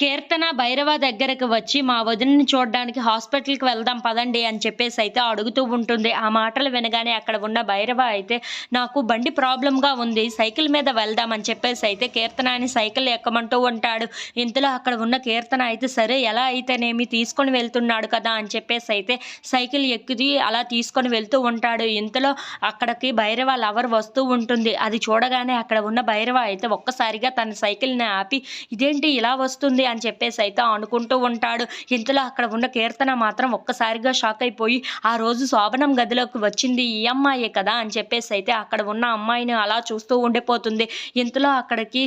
కీర్తన భైరవ దగ్గరకు వచ్చి మా వదినని చూడడానికి హాస్పిటల్కి వెళ్దాం పదండి అని చెప్పేసి అయితే అడుగుతూ ఉంటుంది. ఆ మాటలు వినగానే అక్కడ ఉన్న భైరవ అయితే నాకు బండి ప్రాబ్లంగా ఉంది సైకిల్ మీద వెళ్దాం అని చెప్పేసి అయితే కీర్తన అని సైకిల్ ఎక్కమంటూ ఉంటాడు. ఇంతలో అక్కడ ఉన్న కీర్తన అయితే సరే ఎలా అయితేనేమి తీసుకొని వెళ్తున్నాడు కదా అని చెప్పేసి అయితే సైకిల్ ఎక్కి అలా తీసుకొని వెళ్తూ ఉంటాడు. ఇంతలో అక్కడికి భైరవ లవర్ వస్తూ ఉంటుంది. అది చూడగానే అక్కడ ఉన్న భైరవ అయితే ఒక్కసారిగా తన సైకిల్ని ఆపి ఇదేంటి ఇలా వస్తుంది? అని చెప్పేసి అయితే అనుకుంటూ ఉంటాడు. ఇంతలో అక్కడ ఉన్న కీర్తన మాత్రం ఒక్కసారిగా షాక్ అయిపోయి ఆ రోజు శోభనం గదిలోకి వచ్చింది ఈ అమ్మాయే కదా అని చెప్పేసి అయితే అక్కడ ఉన్న అమ్మాయిని అలా చూస్తూ ఉండిపోతుంది. ఇంతలో అక్కడికి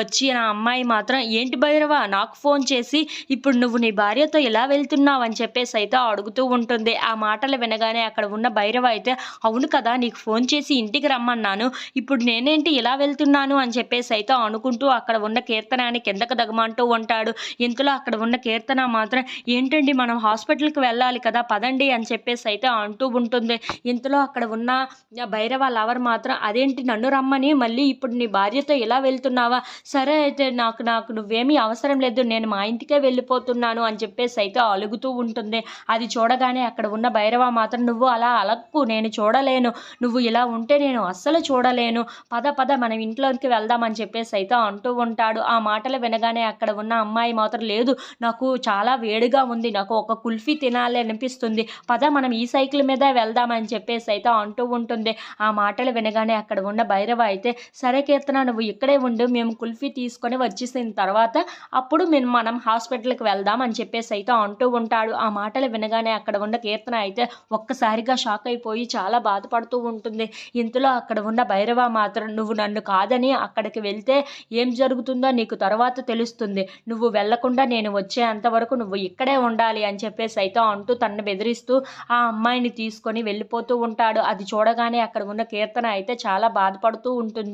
వచ్చి నా అమ్మాయి మాత్రం ఏంటి భైరవ నాకు ఫోన్ చేసి ఇప్పుడు నువ్వు నీ భార్యతో ఇలా వెళ్తున్నావు అని చెప్పేసి అయితే అడుగుతూ ఉంటుంది. ఆ మాటలు వినగానే అక్కడ ఉన్న భైరవ అయితే అవును కదా నీకు ఫోన్ చేసి ఇంటికి రమ్మన్నాను. ఇప్పుడు నేనేంటి ఇలా వెళ్తున్నాను అని చెప్పేసి అయితే అనుకుంటూ అక్కడ ఉన్న కీర్తనాన్ని కిందకు దగమంటూ ఉంటాడు. ఇంతలో అక్కడ ఉన్న కీర్తన మాత్రం ఏంటండి మనం హాస్పిటల్కి వెళ్ళాలి కదా పదండి అని చెప్పేసి అయితే అంటూ ఉంటుంది. ఇంతలో అక్కడ ఉన్న భైరవ లవర్ మాత్రం అదేంటి నన్ను రమ్మని? మళ్ళీ ఇప్పుడు నీ భార్యతో ఇలా వెళ్తున్నావా? సరే అయితే నాకు నాకు నువ్వేమీ అవసరం లేదు నేను మా ఇంటికే వెళ్ళిపోతున్నాను అని చెప్పేసి అయితే అలుగుతూ ఉంటుంది. అది చూడగానే అక్కడ ఉన్న భైరవ మాత్రం నువ్వు అలా అలక్కు నేను చూడలేను. నువ్వు ఇలా ఉంటే నేను అస్సలు చూడలేను. పద పద మనం ఇంట్లోకి వెళ్దామని చెప్పేసి అయితే అంటూ ఉంటాడు. ఆ మాటలు వినగానే అక్కడ ఉన్న అమ్మాయి మాత్రం లేదు. నాకు చాలా వేడిగా ఉంది. నాకు ఒక కుల్ఫీ తినాలి అనిపిస్తుంది. పద మనం ఈ సైకిల్ మీద వెళ్దామని చెప్పేసి అయితే అంటూ ఉంటుంది. ఆ మాటలు వినగానే అక్కడ ఉన్న భైరవ అయితే సరే కీర్తన నువ్వు ఇక్కడే ఉండు. మేము కుల్ఫీ తీసుకొని వచ్చేసిన తర్వాత అప్పుడు మేము మనం హాస్పిటల్కి వెళ్దాం అని చెప్పేసి అయితే అంటూ ఉంటాడు. ఆ మాటలు వినగానే అక్కడ ఉన్న కీర్తన అయితే ఒక్కసారిగా షాక్ అయిపోయి చాలా బాధపడుతూ ఉంటుంది. ఇంతలో అక్కడ ఉన్న భైరవ మాత్రం నువ్వు నన్ను కాదని అక్కడికి వెళ్తే ఏం జరుగుతుందో నీకు తర్వాత తెలుస్తుంది. నువ్వు నువ్వు వెళ్ళకుండా నేను వచ్చేంత వరకు నువ్వు ఇక్కడే ఉండాలి అని చెప్పేసి అయితే అంటూ తనను బెదిరిస్తూ ఆ అమ్మాయిని తీసుకొని వెళ్ళిపోతూ ఉంటాడు. అది చూడగానే అక్కడ ఉన్న కీర్తన అయితే చాలా బాధపడుతూ ఉంటుంది.